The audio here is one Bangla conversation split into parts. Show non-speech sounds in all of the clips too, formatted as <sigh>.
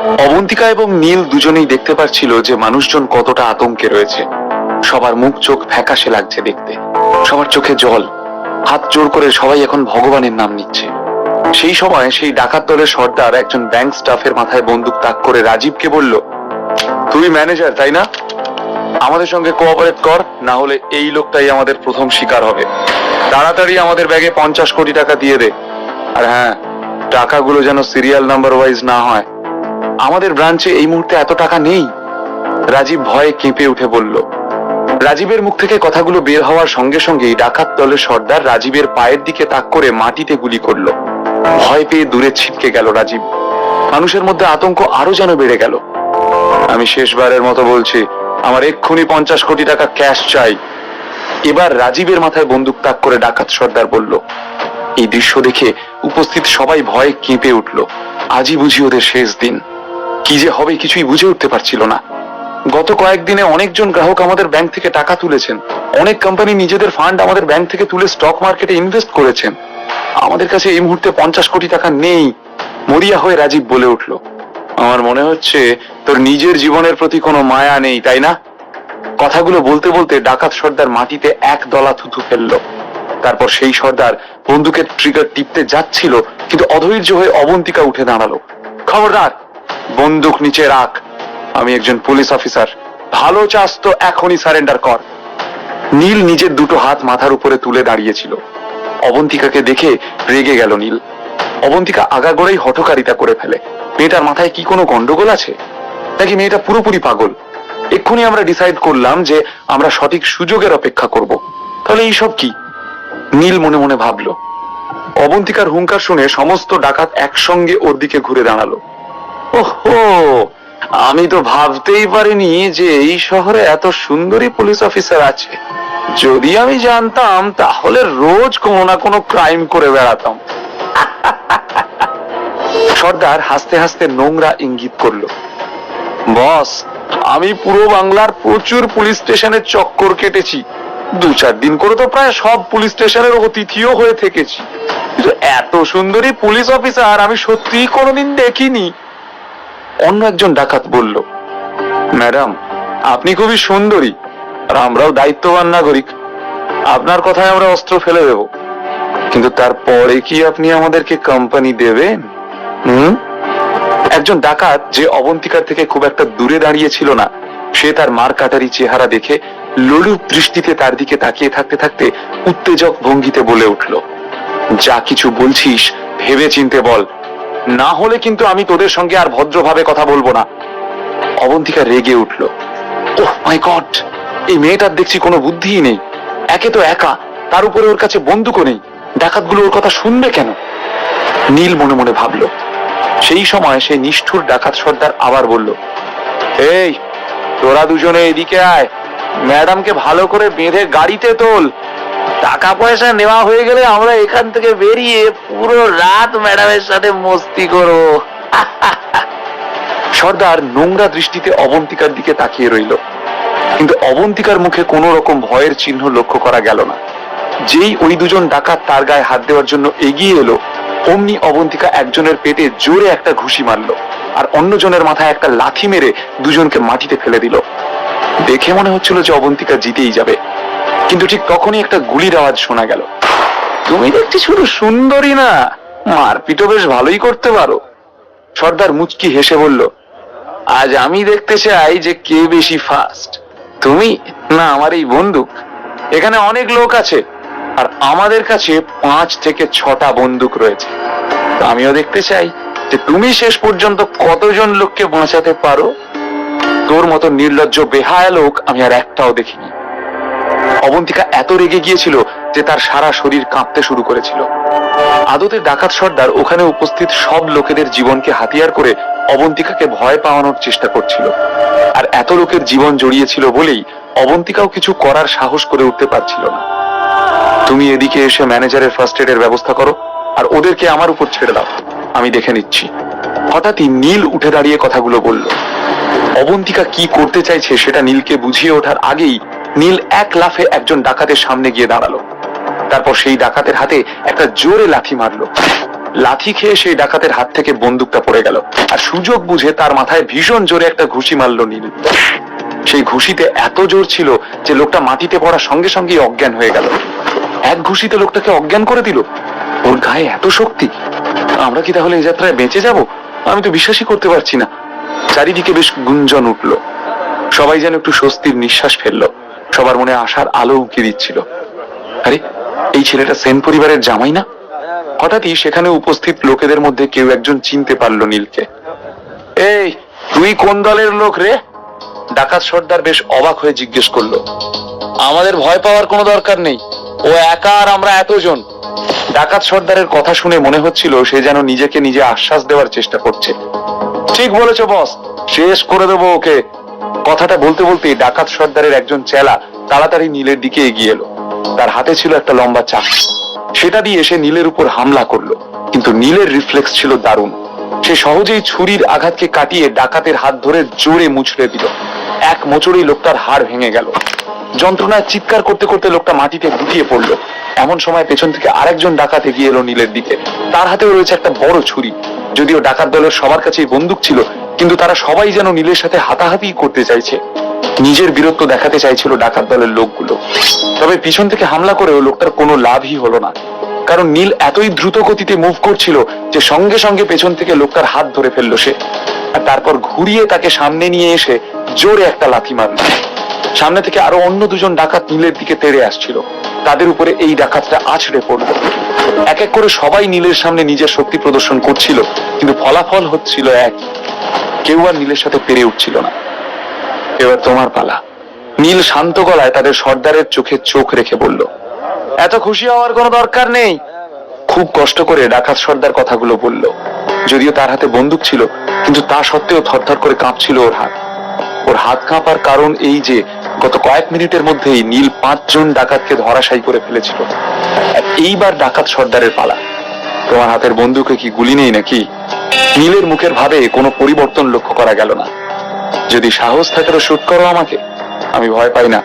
অবন্তিকা এবং নীল দুজনেই দেখতে পাচ্ছিল যে মানুষজন কতটা আতঙ্কে রয়েছে। সবার মুখ চোখ ফ্যাকাশে লাগছে দেখতে। সবার চোখে জল। হাত জোর করে সবাই এখন ভগবানের নাম নিচ্ছে। সেই সময় সেই ডাকাত দলের সর্দার একজন ব্যাংক স্টাফের মাথায় বন্দুক তাক করে রাজীবকে বলল, তুই ম্যানেজার, তাই না? আমাদের সঙ্গে কোঅপারেট কর, না হলে এই লোকটাই আমাদের প্রথম শিকার হবে। তাড়াতাড়ি আমাদের ব্যাগে পঞ্চাশ কোটি টাকা দিয়ে দে। আর হ্যাঁ টাকাগুলো যেন সিরিয়াল নাম্বার ওয়াইজ না হয়। আমাদের ব্রাঞ্চে এই মুহূর্তে এত টাকা নেই। রাজীব ভয়ে কেঁপে উঠে বলল, রাজীবের মুখ থেকে কথাগুলো বের হওয়ার সঙ্গে সঙ্গেই ডাকাত দলের সর্দার রাজীবের পায়ের দিকে তাক করে মাটিতে গুলি করল। ভয় পেয়ে দূরে ছিটকে গেল রাজীব। মানুষের মধ্যে আতঙ্ক আরও যেন বেড়ে গেল। আমি শেষবারের মতো বলছি, আমার এক্ষুনি পঞ্চাশ কোটি টাকা ক্যাশ চাই। এবার রাজীবের মাথায় বন্দুক তাক করে ডাকাত সর্দার বলল, এই দৃশ্য দেখে উপস্থিত সবাই ভয়ে কেঁপে উঠল। আজই বুঝি ওদের শেষ দিন। কি যে হবে কিছুই বুঝে উঠতে পারছিল না। গত কয়েকদিনে অনেকজন গ্রাহক আমাদের ব্যাংক থেকে টাকা তুলেছেন। অনেক কোম্পানি নিজেদের ফান্ড আমাদের ব্যাংক থেকে তুলে স্টক মার্কেটে ইনভেস্ট করেছেন। আমাদের কাছে এই মুহূর্তে পঞ্চাশ কোটি টাকা নেই, মরিয়া হয়ে রাজীব বলে উঠল। আমার মনে হচ্ছে তোর নিজের জীবনের প্রতি কোনো মায়া নেই, তাই না? কথাগুলো বলতে বলতে ডাকাত সর্দার মাটিতে এক দলা থুথু ফেলল। তারপর সেই সর্দার বন্দুকের ট্রিগার টিপতে যাচ্ছিল, কিন্তু অধৈর্য হয়ে অবন্তিকা উঠে দাঁড়াল। খবরদার বন্দুক নিচে রাখ। আমি একজন পুলিশ অফিসার। ভালো চাস তো এখনই সারেন্ডার কর। নীল নিজের দুটো হাত মাথার উপরে তুলে দাঁড়িয়েছিল। অবন্তিকাকে দেখে রেগে গেল নীল। অবন্তিকা আগাগোড়াই হঠকারিতা করে ফেলে। মেয়েটার মাথায় কি কোনো গন্ডগোল আছে? নাকি মেয়েটা পুরোপুরি পাগল? এক্ষুনি আমরা ডিসাইড করলাম যে আমরা সঠিক সুযোগের অপেক্ষা করব। তাহলে এইসব কি? নীল মনে মনে ভাবলো। অবন্তিকার হুঙ্কার শুনে সমস্ত ডাকাত একসঙ্গে ওর দিকে ঘুরে দাঁড়াল। ওহো, আমি তো ভাবতেই পারিনি যে এই শহরে এত সুন্দরী পুলিশ অফিসার আছে। যদি আমি জানতাম, তাহলে রোজ কোনো না কোনো ক্রাইম করে বেড়াতাম। সর্দার হাসতে হাসতে নোংরা ইঙ্গিত করল। বস, আমি পুরো বাংলার প্রচুর পুলিশ স্টেশনের চক্কর কেটেছি। দু চার দিন করে তো প্রায় সব পুলিশ স্টেশনের অতিথিও হয়ে থেকেছি। এত সুন্দরী পুলিশ অফিসার আমি সত্যিই কোনোদিন দেখিনি। অন্য একজন ডাকাত বলল, ম্যাডাম, আপনি খুবই সুন্দরী, আর আমরাও দায়িত্ববান নাগরিক। আপনার কথায় আমরা অস্ত্র ফেলে দেব। কিন্তু তারপরে কি আপনি আমাদেরকে কোম্পানি দেবেন? হুম? একজন ডাকাত যে অবন্তিকার থেকে খুব একটা দূরে দাঁড়িয়ে ছিল না, সে তার মার কাটারি চেহারা দেখে লোলুপ দৃষ্টিতে তার দিকে তাকিয়ে থাকতে থাকতে উত্তেজক ভঙ্গিতে বলে উঠল, যা কিছু বলছিস ভেবে চিনতে বল না হলে কিন্তু আমি তোদের সঙ্গে আর ভদ্রভাবে কথা বলব না। অবন্তিকা রেগে উঠল। ওহ মাই গড এই মেয়েটার দেখছি কোনো বুদ্ধিই নেই। একে তো একা, তার উপরে ওর কাছে বন্দুকও নেই। ডাকাতগুলো ওর কথা শুনবে কেন? নীল মনে মনে ভাবলো। সেই সময় সেই নিষ্ঠুর ডাকাত সর্দার আবার বলল, এই, তোরা দুজনে এদিকে আয়। ম্যাডামকে ভালো করে বেঁধে গাড়িতে তোল। টাকা পয়সা নেওয়া হয়ে গেলে আমরা এখান থেকে বেরিয়ে পুরো রাত ম্যাডামের সাথে মস্তি করব। <laughs> সর্দার নোংরা দৃষ্টিতে অবন্তিকার দিকে তাকিয়ে রইল। কিন্তু অবন্তিকার মুখে কোনো রকম ভয়ের চিহ্ন লক্ষ্য করা গেল না। যেই ওই দুজন ডাকাত তার গায়ে হাত দেওয়ার জন্য এগিয়ে এলো, অমনি অবন্তিকা একজনের পেটে জোরে একটা ঘুষি মারলো আর অন্যজনের মাথায় একটা লাথি মেরে দুজনকে মাটিতে ফেলে দিল। দেখে মনে হচ্ছিল যে অবন্তিকা জিতেই যাবে। কিন্তু ঠিক তখনই একটা গুলির আওয়াজ শোনা গেল। তুমি দেখছি শুধু সুন্দরী না, মারপিটও বেশ ভালোই করতে পারো। সর্দার মুচকি হেসে বলল, আজ আমি দেখতে চাই যে কে বেশি ফাস্ট তুমি না আমার এই বন্দুক। এখানে অনেক লোক আছে, আর আমাদের কাছে পাঁচ থেকে ছটা বন্দুক রয়েছে। আমিও দেখতে চাই যে তুমি শেষ পর্যন্ত কতজন লোককে বাঁচাতে পারো। তোর মতো নির্লজ্জ বেহায়া লোক আমি আর একটাও দেখিনি। অবন্তিকা এত রেগে গিয়েছিল যে তার সারা শরীর কাঁপতে শুরু করেছিল। আদতে ডাকাত সর্দার ওখানে উপস্থিত সব লোকেদের জীবনকে হাতিয়ার করে অবন্তিকাকে ভয় পাওয়ানোর চেষ্টা করছিল। আর এত লোকের জীবন জড়িয়েছিল বলেই অবন্তিকাও কিছু করার সাহস করে উঠতে পারছিল না। তুমি এদিকে এসে ম্যানেজারের ফার্স্ট এডের ব্যবস্থা করো, আর ওদেরকে আমার উপর ছেড়ে দাও। আমি দেখে নিচ্ছি। হঠাৎই নীল উঠে দাঁড়িয়ে কথাগুলো বলল। অবন্তিকা কি করতে চাইছে সেটা নীলকে বুঝিয়ে ওঠার আগেই নীল এক লাফে একজন ডাকাতের সামনে গিয়ে দাঁড়াল। তারপর সেই ডাকাতের হাতে একটা জোরে লাথি মারলো। লাথি খেয়ে সেই ডাকাতের হাত থেকে বন্দুকটা পড়ে গেল আর সুযোগ বুঝে তার মাথায় ভীষণ জোরে একটা ঘুষি মারলো নীল। সেই ঘুষিতে এত জোর ছিল যে লোকটা মাটিতে পড়ার সঙ্গে সঙ্গেই অজ্ঞান হয়ে গেল। এক ঘুষিতে লোকটাকে অজ্ঞান করে দিল। ওর গায়ে এত শক্তি। আমরা কি তাহলে এই যাত্রায় বেঁচে যাব? আমি তো বিশ্বাসই করতে পারছি না। চারিদিকে বেশ গুঞ্জন উঠল। সবাই যেন একটু স্বস্তির নিঃশ্বাস ফেলল। সবার মনে আশার আলো উঁকি দিচ্ছিল। আরে, এই ছেলেটা সেন পরিবারের জামাই না? হঠাৎই সেখানে উপস্থিত লোকেদের মধ্যে কেউ একজন চিনতে পারল নীলকে। এই, তুই কোন দলের লোক রে? ডাকাত সর্দার বেশ অবাক হয়ে জিজ্ঞেস করল। আমাদের ভয় পাওয়ার কোনো দরকার নেই। ও একা আর আমরা এতজন। ডাকাত সর্দারের কথা শুনে মনে হচ্ছিল সে যেন নিজেকে নিজে আশ্বাস দেওয়ার চেষ্টা করছে। ঠিক বলেছ, বস। শেষ করে দেবো ওকে। কথাটা বলতে বলতে ডাকাত সর্দারের একজন চেলা তাড়াতাড়ি নীলের দিকে এগিয়ে এলো। তার হাতে ছিল একটা লম্বা চাক সেটা দিয়ে সে নীলের উপর হামলা করল। কিন্তু নীলের রিফ্লেক্স ছিল দারুণ। সে সহজেই ছুরির আঘাতকে কাটিয়ে ডাকাতের হাত ধরে জোরে মুছড়ে দিল। এক মোচড়েই লোকটার হাড় ভেঙে গেল। যন্ত্রণায় চিৎকার করতে করতে লোকটা মাটিতে গুটিয়ে পড়ল। এমন সময় পেছন থেকে আরেকজন ডাকাত এগিয়ে এলো নীলের দিকে। তার হাতেও রয়েছে একটা বড় ছুরি। যদিও ডাকাত দলের সবার কাছেই বন্দুক ছিল কিন্তু তারা সবাই যেন নীলের সাথে হাতাহাতি করতে চাইছে। নিজের বীরত্ব দেখাতে চাইছিল ডাকাত দলের লোকগুলো। তবে পিছন থেকে হামলা করেও লোকটার কোনো লাভই হলো না। কারণ নীল এতই দ্রুত গতিতে মুভ করছিল যে সঙ্গে সঙ্গে পেছন থেকে লোকটার হাত ধরে ফেলল সে। আর তারপর ঘুরিয়ে তাকে সামনে নিয়ে এসে জোরে একটা লাথি মারল। সামনে থেকে আরও অন্য দুজন ডাকাত নীলের দিকে তেড়ে আসছিল। তাদের উপরে এই ডাকাতটা আছড়ে পড়ল। এক এক করে সবাই নীলের সামনে নিজের শক্তি প্রদর্শন করছিল, কিন্তু ফলাফল হচ্ছিল এক কেউ আর নীলের সাথে পেরে উঠছিল না। এবার তোমার পালা। নীল শান্ত গলায় তাদের সর্দারের চোখে চোখ রেখে বলল, এত খুশি হওয়ার কোনো দরকার নেই। খুব কষ্ট করে ডাকাত সর্দার কথাগুলো বলল। যদিও তার হাতে বন্দুক ছিল, কিন্তু তা সত্ত্বেও থরথর করে কাঁপছিল ওর হাত। ওর হাত কাঁপার কারণ এই যে, গত কয়েক মিনিটের মধ্যেই নীল পাঁচজন ডাকাতকে ধরাশায়ী করে ফেলেছিল। আর এইবার ডাকাত সর্দারের পালা। তোমার হাতের বন্দুকে কি গুলি নেই নাকি? নীলের মুখের ভাবে কোনো পরিবর্তন লক্ষ্য করা গেল না। যদি সাহস থাকে তো শুট করো আমাকে, আমি ভয় পাই না।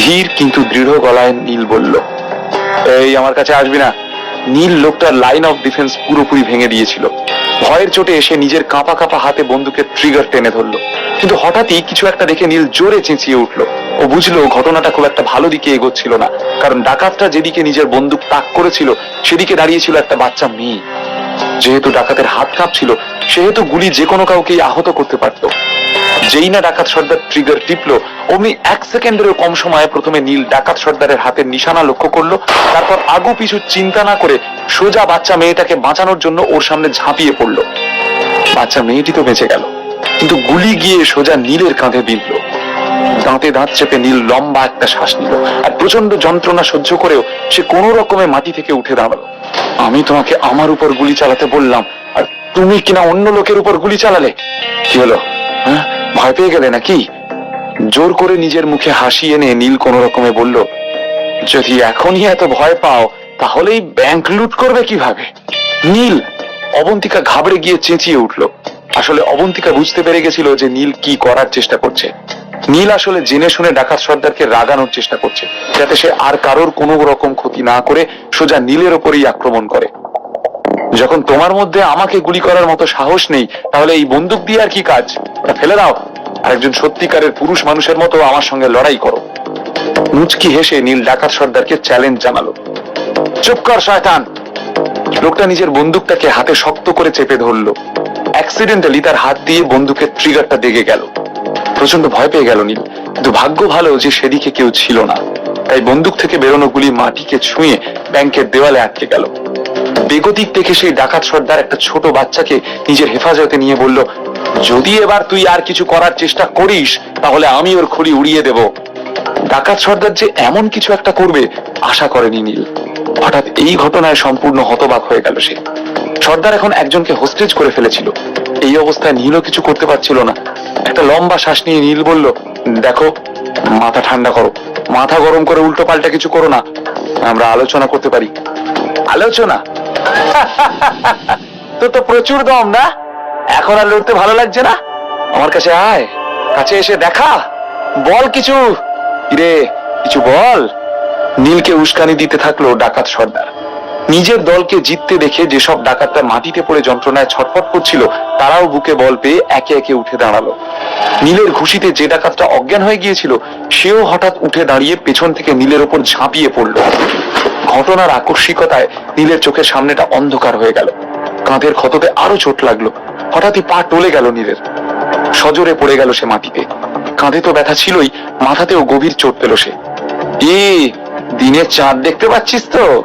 ধীর কিন্তু দৃঢ় গলায় নীল বলল, এই আমার কাছে আসবি না। নীল লোকটার লাইন অফ ডিফেন্স পুরোপুরি ভেঙে দিয়েছিল। ভয়ের চোটে এসে নিজের কাঁপা কাঁপা হাতে বন্দুকের ট্রিগার টেনে ধরলো। কিন্তু হঠাৎই কিছু একটা দেখে নীল জোরে চেঁচিয়ে উঠল। ও বুঝলো ঘটনাটা খুব একটা ভালো দিকে এগোচ্ছিল না, কারণ ডাকাতটা যেদিকে নিজের বন্দুক তাক করেছিল, সেদিকে দাঁড়িয়েছিল একটা বাচ্চা মেয়ে। যেহেতু ডাকাতের হাত কাঁপছিল সেহেতু গুলি যে কোনো কাউকেই আহত করতে পারত। যেই না ডাকাত সর্দার ট্রিগার টিপলো, অমনি এক সেকেন্ডেরও কম সময়ে প্রথমে নীল ডাকাত সর্দারের হাতের নিশানা লক্ষ্য করল, তারপর আগু পিছু চিন্তা না করে সোজা বাচ্চা মেয়েটাকে বাঁচানোর জন্য ওর সামনে ঝাঁপিয়ে পড়ল। বাচ্চা মেয়েটি তো বেঁচে গেল, কিন্তু গুলি গিয়ে সোজা নীলের কাঁধে বিঁধল। দাঁতে দাঁত চেপে নীল, লম্বা একটা শ্বাস নিল আর প্রচণ্ড যন্ত্রণা সহ্য করেও সে কোনো রকমে মাটি থেকে উঠে দাঁড়াল। আমি তোমাকে আমার উপর গুলি চালাতে বললাম, আর তুমি কিনা অন্য লোকের উপর গুলি চালালে? কি হলো? হ্যাঁ? ভয় পেয়ে গেলে নাকি? জোর করে নিজের মুখে হাসি এনে নীল কোন রকমে বলল, যদি এখনই এত ভয় পাও, তাহলেই ব্যাংক লুট করবে কীভাবে? নীল অবন্তিকা ঘাবড়ে গিয়ে চেঁচিয়ে উঠল। আসলে অবন্তিকা বুঝতে পেরে গেছিল যে নীল কি করার চেষ্টা করছে। নীল আসলে জেনে শুনে ডাকাত সর্দারকে রাগানোর চেষ্টা করছে, যাতে সে আর কারোর কোনো রকম ক্ষতি না করে সোজা নীলের ওপরেই আক্রমণ করে। যখন তোমার মধ্যে আমাকে গুলি করার মতো সাহস নেই, তাহলে এই বন্দুক দিয়ে আর কি কাজ? ফেলে দাও। আর একজন সত্যিকারের পুরুষ মানুষের মতো আমার সঙ্গে লড়াই করো। মুচকি হেসে নীল ডাকাত সর্দারকে চ্যালেঞ্জ জানালো। চুপ কর, শয়তান! লোকটা নিজের বন্দুকটাকে হাতে শক্ত করে চেপে ধরলো। অ্যাক্সিডেন্টালি তার হাত দিয়ে বন্দুকের ট্রিগারটা দেগে গেল। প্রচণ্ড ভয় পেয়ে গেল নীল। কিন্তু ভাগ্য ভালো যে সেদিকে কেউ ছিল না। তাই বন্দুক থেকে বেরোনো গুলি মাটিকে ছুঁয়ে ব্যাংকের দেওয়ালে আটকে গেল। বেগতিক দেখে সেই ডাকাত সর্দার একটা ছোট বাচ্চাকে নিজের হেফাজতে নিয়ে বলল, যদি এবার তুই আর কিছু করার চেষ্টা করিস, তাহলে আমি ওর খড়ি উড়িয়ে দেব। ডাকাত সর্দার যে এমন কিছু একটা করবে, আশা করেনি নীল। হঠাৎ এই ঘটনায় সম্পূর্ণ হতবাক হয়ে গেল সে। সর্দার এখন একজনকে হোস্টেজ করে ফেলেছিল। এই অবস্থায় নীলও কিছু করতে পারছিল না। একটা লম্বা শ্বাস নিয়ে নীল বলল, দেখো, মাথা ঠান্ডা করো। মাথা গরম করে উল্টো পাল্টা কিছু করো না। আমরা আলোচনা করতে পারি। আলোচনা? <laughs> তো তো প্রচুর দম, না? এখন আর লড়তে ভালো লাগছে না? আমার কাছে আয়, কাছে এসে দেখা। বল কিছু। রে কিছু বল? নীলকে উস্কানি দিতে থাকল ডাকাত সর্দার। নিজের দলকে জিততে দেখে যেসব ডাকাতরা মাটিতে পড়ে যন্ত্রণায় ছটফট করছিল, তারাও বুকে বল পেয়ে একে একে উঠে দাঁড়াল। নীলের ঘুষিতে যে ডাকাতটা অজ্ঞান হয়ে গিয়েছিল, সেও হঠাৎ উঠে দাঁড়িয়ে পেছন থেকে নীলের ওপর ঝাঁপিয়ে পড়ল। ঘটনার আকস্মিকতায় নীলের চোখের সামনেটা অন্ধকার হয়ে গেল। কাঁধের ক্ষততে আরও চোট লাগল। হঠাৎই পা টলে গেল নীলের। সজোরে পড়ে গেল সে মাটিতে। কাঁধে তো ব্যথা ছিলই, মাথাতেও গভীর চোট পেল সে। এ, দিনের চাঁদ দেখতে পাচ্ছিস তো?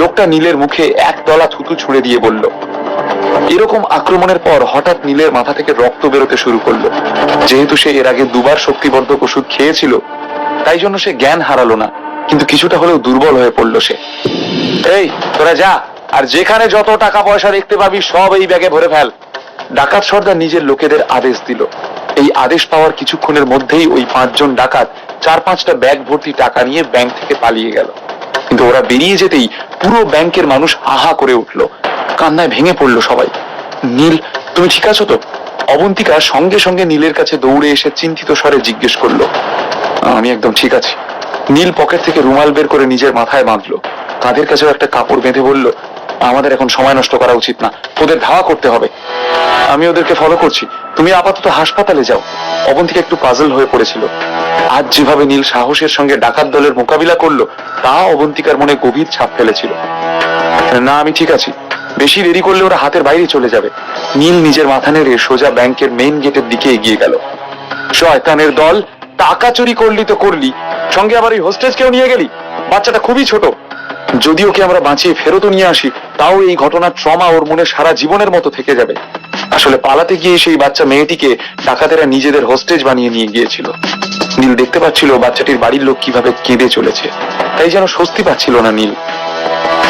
লোকটা নীলের মুখে এক দলা থুতু ছুঁড়ে দিয়ে বলল, এরকম আক্রমণের পর হঠাৎ নীলের মাথা থেকে রক্ত বেরোতে শুরু করল। যেহেতু সে এর আগে দুবার শক্তিবর্ধক ওষুধ খেয়েছিল, তাই জন্য সে জ্ঞান হারালো না, কিন্তু কিছুটা হলেও দুর্বল হয়ে পড়ল সে। এই, তোরা যা, আর যেখানে যত টাকা পয়সা দেখতে পাবি সব এই ব্যাগে ভরে ফেল। ডাকাত সর্দার নিজের লোকেদের আদেশ দিল। এই আদেশ পাওয়ার কিছুক্ষণের মধ্যেই ওই পাঁচজন ডাকাত চার পাঁচটা ব্যাগ ভর্তি টাকা নিয়ে ব্যাংক থেকে পালিয়ে গেল। কিন্তু ওরা বেরিয়ে যেতেই পুরো ব্যাংকের মানুষ আহা করে উঠল। কান্নায় ভেঙে পড়ল সবাই। নীল, তুমি ঠিক আছো তো? অবন্তিকা সঙ্গে সঙ্গে নীলের কাছে দৌড়ে এসে চিন্তিত স্বরে জিজ্ঞেস করল, আমি একদম ঠিক আছি। নীল পকেট থেকে রুমাল বের করে নিজের মাথায় বাঁধলো। তাদের কাছেও একটা কাপড় বেঁধে বলল, আমাদের এখন সময় নষ্ট করা উচিত না। ওদের ধাওয়া করতে হবে। আমি ওদেরকে ফলো করছি। তুমি আপাতত হাসপাতালে যাও। অবন্তিকা একটু পাজল হয়ে পড়েছিল। আজ যেভাবে নীল সাহসের সঙ্গে ডাকাত দলের মোকাবিলা করল, তা অবন্তিকার মনে গভীর ছাপ ফেলেছিল। না, আমি ঠিক আছি। বেশি দেরি করলে ওরা হাতের বাইরে চলে যাবে। নীল নিজের মাথা নেড়ে সোজা ব্যাংকের মেইন গেটের দিকে এগিয়ে গেল। শয়তানের দল, টাকা চুরি করলি তো করলি। সঙ্গে আবার ওই হোস্টেজকেও নিয়ে গেলি। বাচ্চাটা খুবই ছোট। যদি ওকে আমরা বাঁচিয়ে ফেরত নিয়ে আসি তাও এই ঘটনার ট্রমা ওর মনে সারা জীবনের মতো থেকে যাবে। আসলে পালাতে গিয়ে সেই বাচ্চা মেয়েটিকে ডাকাতেরা নিজেদের হোস্টেজ বানিয়ে নিয়ে গিয়েছিল। নীল দেখতে পাচ্ছিল বাচ্চাটির বাড়ির লোক কীভাবে কেঁদে চলেছে। তাই যেন স্বস্তি পাচ্ছিল না নীল।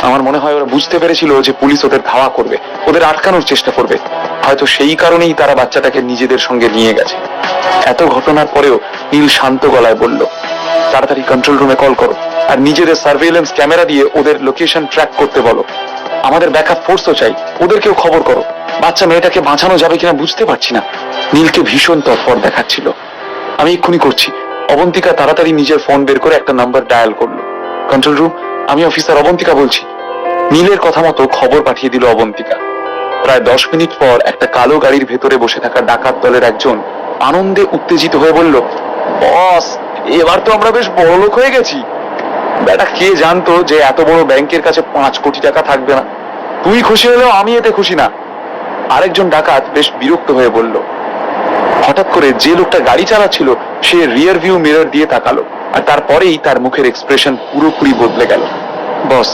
আমার মনে হয় ওরা বুঝতে পেরেছিল যে পুলিশ ওদের ধাওয়া করবে, ওদের আটকানোর চেষ্টা করবে। হয়তো সেই কারণেই তারা বাচ্চাটাকে নিজেদের সঙ্গে নিয়ে গেছে। এত ঘটনার পরেও নীল শান্ত গলায় বলল, তাড়াতাড়ি কন্ট্রোল রুমে কল করো, আর নিজেদের সার্ভেইলেন্স ক্যামেরা দিয়ে ওদের লোকেশন ট্র্যাক করতে বলো। আমাদের ব্যাকআপ ফোর্সও চাই। ওদেরকেও খবর করো। বাচ্চা মেয়েটাকে বাঁচানো যাবে কিনা বুঝতে পারছি না। নীলকে ভীষণ তৎপর দেখাচ্ছিল। আমি এক্ষুনি করছি। অবন্তিকা তাড়াতাড়ি নিজের ফোন বের করে একটা নাম্বার ডায়াল করল। কন্ট্রোল রুম আমি অফিসার অবন্তিকা বলছি। নীলের কথা মতো খবর পাঠিয়ে দিল অবন্তিকা। প্রায় দশ মিনিট পর একটা কালো গাড়ির ভেতরে বসে থাকা ডাকাত দলের একজন আনন্দে উত্তেজিত হয়ে বলল বস এবার তো আমরা বেশ বড় লোক হয়ে গেছি। বেটা, কে জানতো যে এত বড় ব্যাংকের কাছে পাঁচ কোটি টাকা থাকবে না? তুই খুশি হলেও আমি এতে খুশি না। আরেকজন ডাকাত বেশ বিরক্ত হয়ে বলল, হঠাৎ করে যে লোকটা গাড়ি চালাচ্ছিল, সে রিয়ার ভিউ মিরর দিয়ে তাকালো, আর তারপরেই তার মুখের এক্সপ্রেশন পুরোপুরি বদলে গেল। বস,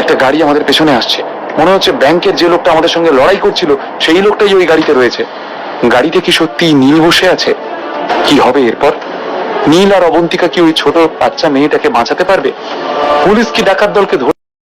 একটা গাড়ি আমাদের পেছনে আসছে। মনে হচ্ছে ব্যাংকের যে লোকটা আমাদের সঙ্গে লড়াই করছিল, সেই লোকটাই ওই গাড়িতে রয়েছে। গাড়িতে কি সত্যি নীল বসে আছে? কি হবে এরপর? নীল আর অবন্তিকা কি ওই ছোট বাচ্চা মেয়েটাকে বাঁচাতে পারবে? পুলিশ কি ডাকাত দলকে ধরে